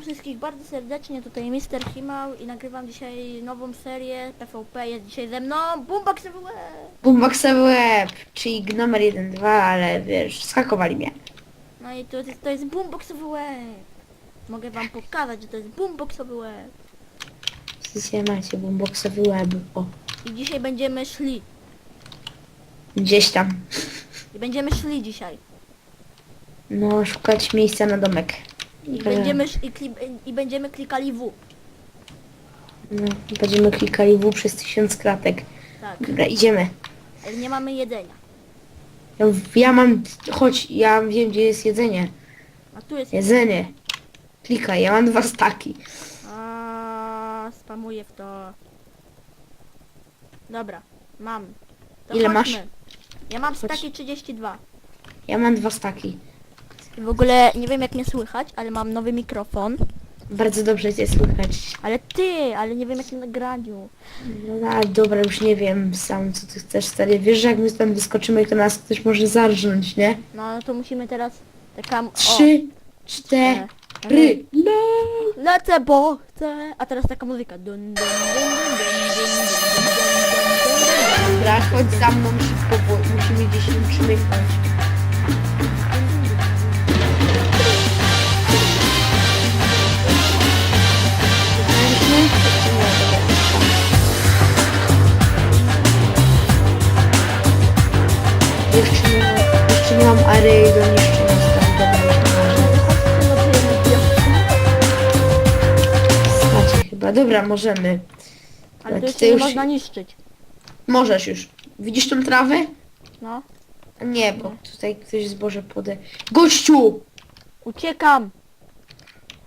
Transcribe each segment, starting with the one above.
Witam wszystkich bardzo serdecznie, tutaj Mister Himał i nagrywam dzisiaj nową serię PvP, jest dzisiaj ze mną Boombox FW. Boomboxowy łeb, czyli numer 1-2, ale wiesz, skakowali mnie. No i to jest, to jest Boombox FW. Mogę wam pokazać, że to jest Boombox FW. Dzisiaj macie boomboxowy łeb. O, I dzisiaj będziemy szli. gdzieś tam. I będziemy szli dzisiaj. No, szukać miejsca na domek. I E, będziemy, sz- i, kli, i będziemy klikali W. No, będziemy klikali W przez tysiąc kratek. Tak, Dobra, idziemy. ale nie mamy jedzenia. Ja, ja mam, chodź, ja wiem gdzie jest jedzenie. A tu jest... Jedzenie. Klikaj, ja mam dwa staki. A, spamuję w to. Dobra, mam. To Ile masz? Ja mam Chodź. staki 32. Ja mam dwa staki. W ogóle nie wiem jak mnie słychać, ale mam nowy mikrofon. Bardzo dobrze cię słychać. Ale ty, ale nie wiem jak na nagraniu. No a, dobra, już nie wiem sam co ty chcesz stary. Wiesz, że jak my tam wyskoczymy, to nas ktoś może zarżnąć, nie? No no to musimy teraz taka... o, Trzy, cztery. No. Lecę, bo chcę. A teraz taka muzyka. Dun, dun, dun, dun, dun, dun, dun, dun, dun, dun, dun, Dobra, chodź za mną szybko, bo musimy gdzieś przymyknąć. Dobra, możemy. Ale to Ty jeszcze nie można niszczyć. Możesz już. Widzisz tą trawę? No. Nie, bo tutaj ktoś zboże pode... Gościu! Uciekam.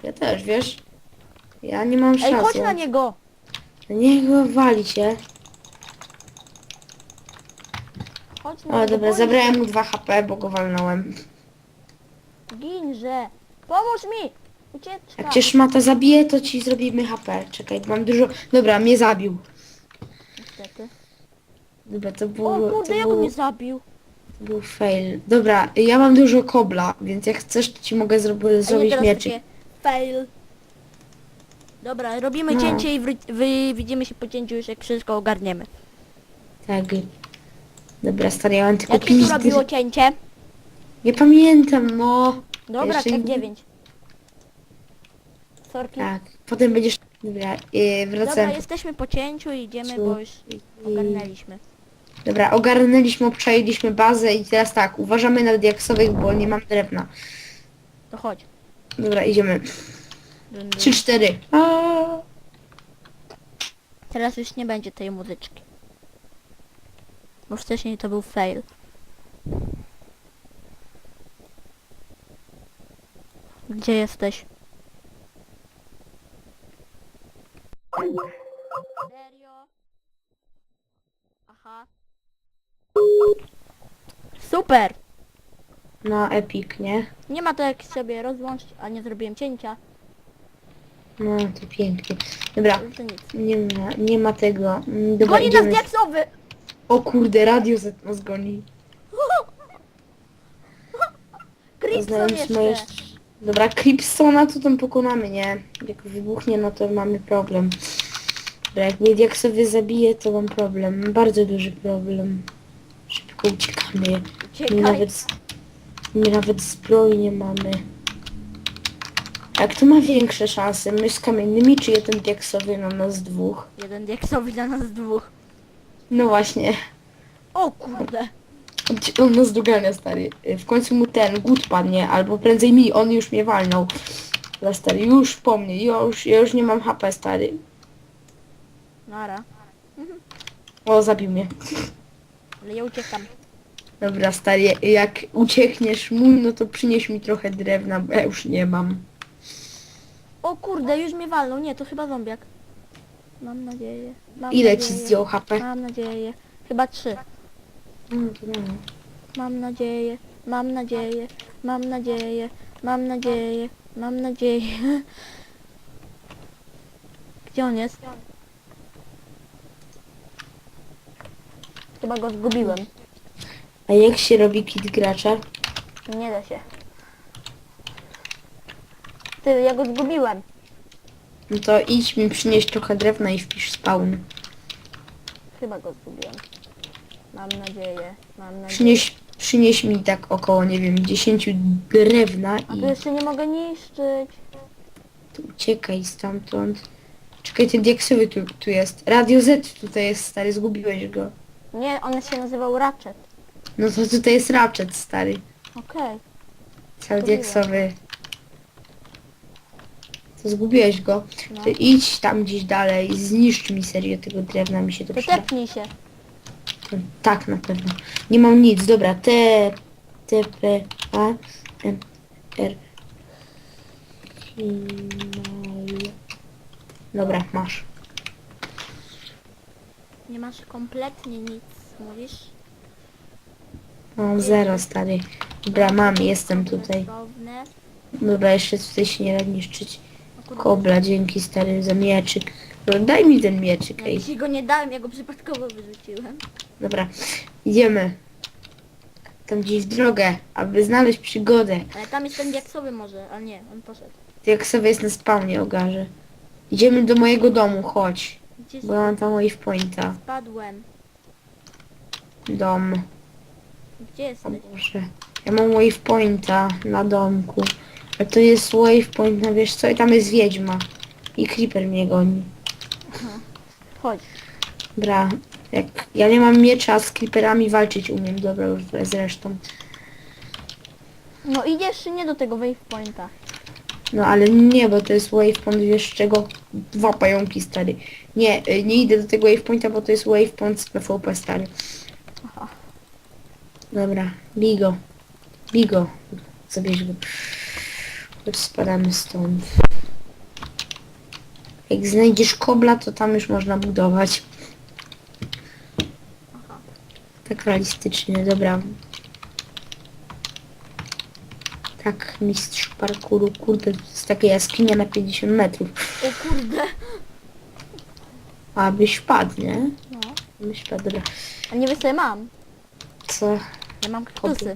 Ja też, wiesz? Ja nie mam Ej, szansy. chodź na niego. Niech go wali się. Chodź na O, niego. dobra, zabrałem mu 2 HP, bo go walnąłem. Ginże. Pomóż mi. Ucieczka. Jak cię szmata zabije, to ci zrobimy HP. Czekaj, mam dużo... Dobra, mnie zabił. Niestety. Dobra, to był... O to kurde, jak mnie zabił. to był fail. Dobra, ja mam dużo kobla, więc jak chcesz, to ci mogę zrobić, A nie zrobić teraz mieczyk. takie fail. Dobra, robimy No. cięcie i wró- wy, widzimy się po cięciu już jak wszystko ogarniemy. Tak. Dobra, stary, ja mam tylko Jak się tu pięć... robiło cięcie? Nie pamiętam, no. Dobra, Jeszcze tak nie- 9. Sorki. Tak, potem będziesz... Dobra, yy, Dobra, wracam. jesteśmy po cięciu i idziemy, bo już ogarnęliśmy. Dobra, ogarnęliśmy, obczailiśmy bazę i teraz tak, uważamy na diaksowych, bo nie mam drewna. To chodź. Dobra, idziemy. Dun, dun. 3-4. Teraz już nie będzie tej muzyczki. Bo wcześniej to był fail. Gdzie jesteś? Serio? Aha. Super! No, epic, nie? Nie ma to jak sobie rozłączyć, a nie zrobiłem cięcia. No, to pięknie. Dobra, To nic. nie ma, nie ma tego. Mm, Dobra, Goni nas idziemy. diaksowy! O kurde, radio z- nas goni. Znaleźliśmy jeszcze! Dobra, Cripstona to tam pokonamy, nie? Jak wybuchnie, no to mamy problem. Dobra, jak mnie diaksowy zabije, to mam problem. Bardzo duży problem. Szybko uciekamy. My Uciekaj! nawet, my nawet zbroi nie mamy. A kto ma większe szanse? My z kamiennymi, czy jeden diaksowy na nas dwóch? Jeden diaksowy dla nas dwóch. No właśnie. O kurde! On, nas dogania, stary. W końcu mu ten głód padnie, albo prędzej mi, on już mnie walnął. Ale stary, już po mnie, ja już, ja już nie mam HP, stary. Nara. O, zabił mnie. Ale ja uciekam. Dobra, stary, jak uciekniesz mój, no to przynieś mi trochę drewna, bo ja już nie mam. O kurde, już mnie walną. Nie, to chyba zombiak. Mam nadzieję. Mam Ile ci nadzieję. zdjął HP? Mam nadzieję. Chyba trzy. No, to nie. Mam nadzieję. Mam nadzieję. Mam nadzieję. Mam nadzieję. Mam nadzieję. Gdzie on jest? Chyba go zgubiłem. A jak się robi kit gracza? Nie da się. Ty, ja go zgubiłem. No to idź mi przynieść trochę drewna i wpisz spawn. Chyba go zgubiłem. Mam nadzieję, mam nadzieję. Przynieś, przynieś mi tak około, nie wiem, 10 drewna A i tu jeszcze nie mogę niszczyć. tu uciekaj stamtąd. Czekaj, ten diaksowy tu, tu jest. Radio Z tutaj jest, stary, zgubiłeś go. Nie, on się nazywał Ratchet. No to tutaj jest Ratchet, stary. Okej. Cały Zgubiłem. diaksowy. To zgubiłeś go. No. To idź tam gdzieś dalej, zniszcz mi serio tego drewna, mi się to To przyda. tepnij się. Tak, na pewno. Nie mam nic, dobra, T, T, P, A, M, R. Dobra, masz. Nie masz kompletnie nic, mówisz? Mam zero, stary. Dobra, mam, jestem tutaj. Dobra, jeszcze tutaj się nie da niszczyć. O kurde, Kobla, dzięki, stary, za mieczyk. Daj mi ten mieczyk, Ja ej. ci go nie dałem, ja go przypadkowo wyrzuciłem. Dobra, idziemy. Tam gdzieś w drogę, aby znaleźć przygodę. Ale tam jest ten diaksowy może, ale nie, on poszedł. Jak sobie jest na spawnie ogarze. Idziemy do mojego domu, chodź. Gdzie Bo ja mam tam wave pointa. spadłem? Dom. Gdzie O jesteś? Boże. Ja mam wave pointa na domku. Ale to jest wave point, no wiesz co? I tam jest wiedźma. I creeper mnie goni. Chodź. Dobra. Jak ja nie mam miecza, z creeperami walczyć umiem. Dobra, już zresztą. No idziesz nie do tego wave pointa. No ale nie, bo to jest wave point, wiesz czego? Dwa pająki, stary. Nie, y, nie idę do tego wave pointa, bo to jest wave point z PvP, stary. Aha. Dobra, bigo. Bigo. Zabierz go. Chodź spadamy stąd. Jak znajdziesz kobla, to tam już można budować. Aha. Tak realistycznie, dobra. Tak, mistrz parkouru, kurde, to jest taka jaskinia na 50 metrów. O kurde. Abyś wpadł, nie? No. Byś wpadł, dobra. A nie wiesz co ja mam? Co? Ja mam kaktusy.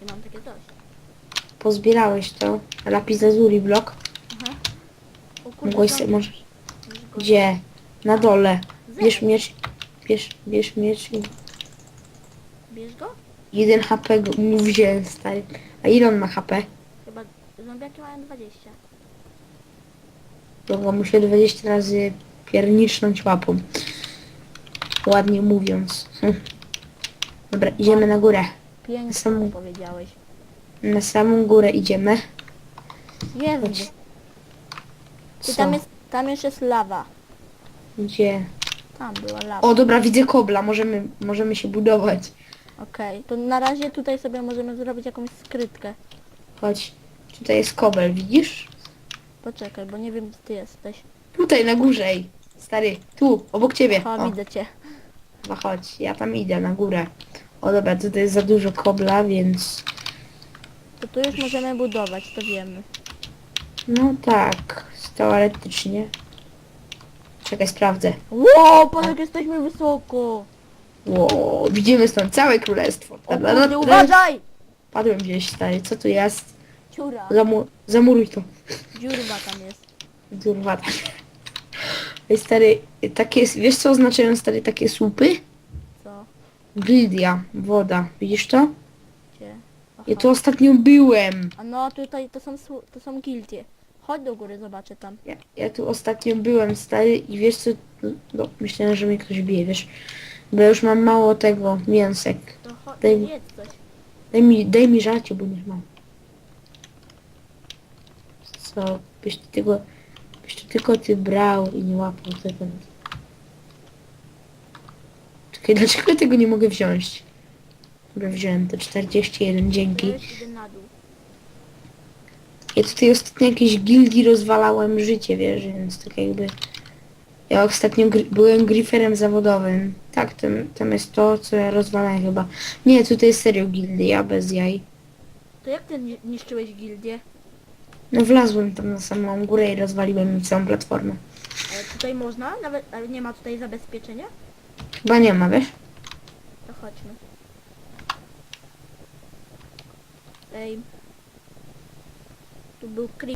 Ja mam takie coś. Pozbierałeś to? Lapis lazuli blok? Aha. O kurde. Mogłeś sobie, może... Gdzie? Na dole. Bierz miecz. Bierz, bierz miecz i... Bierz go? 1 HP go mu wziąłem, stary. A ile on ma HP? Chyba zombiaki mają 20. Bo go muszę 20 razy piernicznąć łapą. Ładnie mówiąc. Hm. Dobra, idziemy na górę. Pięknie powiedziałeś. Na samą górę idziemy. I Co? tam jest, tam już jest lawa. Gdzie? Tam była lawa. O, dobra, widzę kobla. Możemy, możemy się budować. Okej, to na razie tutaj sobie możemy zrobić jakąś skrytkę. Chodź. Tutaj jest kobel, widzisz? Poczekaj, bo nie wiem gdzie ty jesteś. Tutaj na górze, ej. Stary, tu, obok ciebie. O, O, widzę cię. no chodź, ja tam idę na górę. O dobra, tutaj jest za dużo kobla, więc... To tu już możemy budować, to wiemy. No tak, teoretycznie. Czekaj, sprawdzę. Wow, patrz jak jesteśmy wysoko. Wow, widzimy stąd całe królestwo. O kurde, uważaj! Padłem gdzieś, stary, co tu jest? Dziura. Zamu zamuruj to. Dziurba tam jest. Durwa. Ej, stary, takie, wiesz co oznaczają, stary, takie słupy? Co? Gildia, woda, widzisz to? Gdzie? Aha. Ja tu ostatnio byłem. A no tutaj to są, słu- to są gildie. Chodź do góry, zobaczę tam. Ja, ja tu ostatnio byłem, stary, i wiesz co, no, myślałem, że mnie ktoś bije, wiesz, bo już mam mało tego, mięsek. To chodź, Daj mi- jedz coś. Daj mi, daj mi żarcie, bo nie mam. Co, byś ty tego, byś to tylko ty brał i nie łapał tego. Czekaj, dlaczego tego nie mogę wziąć? Dobra, wziąłem to 41, Ja dzięki. już idę na dół. Ja tutaj ostatnio jakieś gildii rozwalałem życie, wiesz, więc tak jakby... Ja ostatnio gry, byłem griferem zawodowym. Tak, tam, tam jest to, co ja rozwalałem chyba. Nie, tutaj jest serio gildia, bez jaj. To jak ty ni- niszczyłeś gildię? No wlazłem tam na samą górę i rozwaliłem im całą platformę. Tutaj można? Nawet, ale nie ma tutaj zabezpieczenia? Chyba nie ma, wiesz? To chodźmy. Ej. Tu był creep.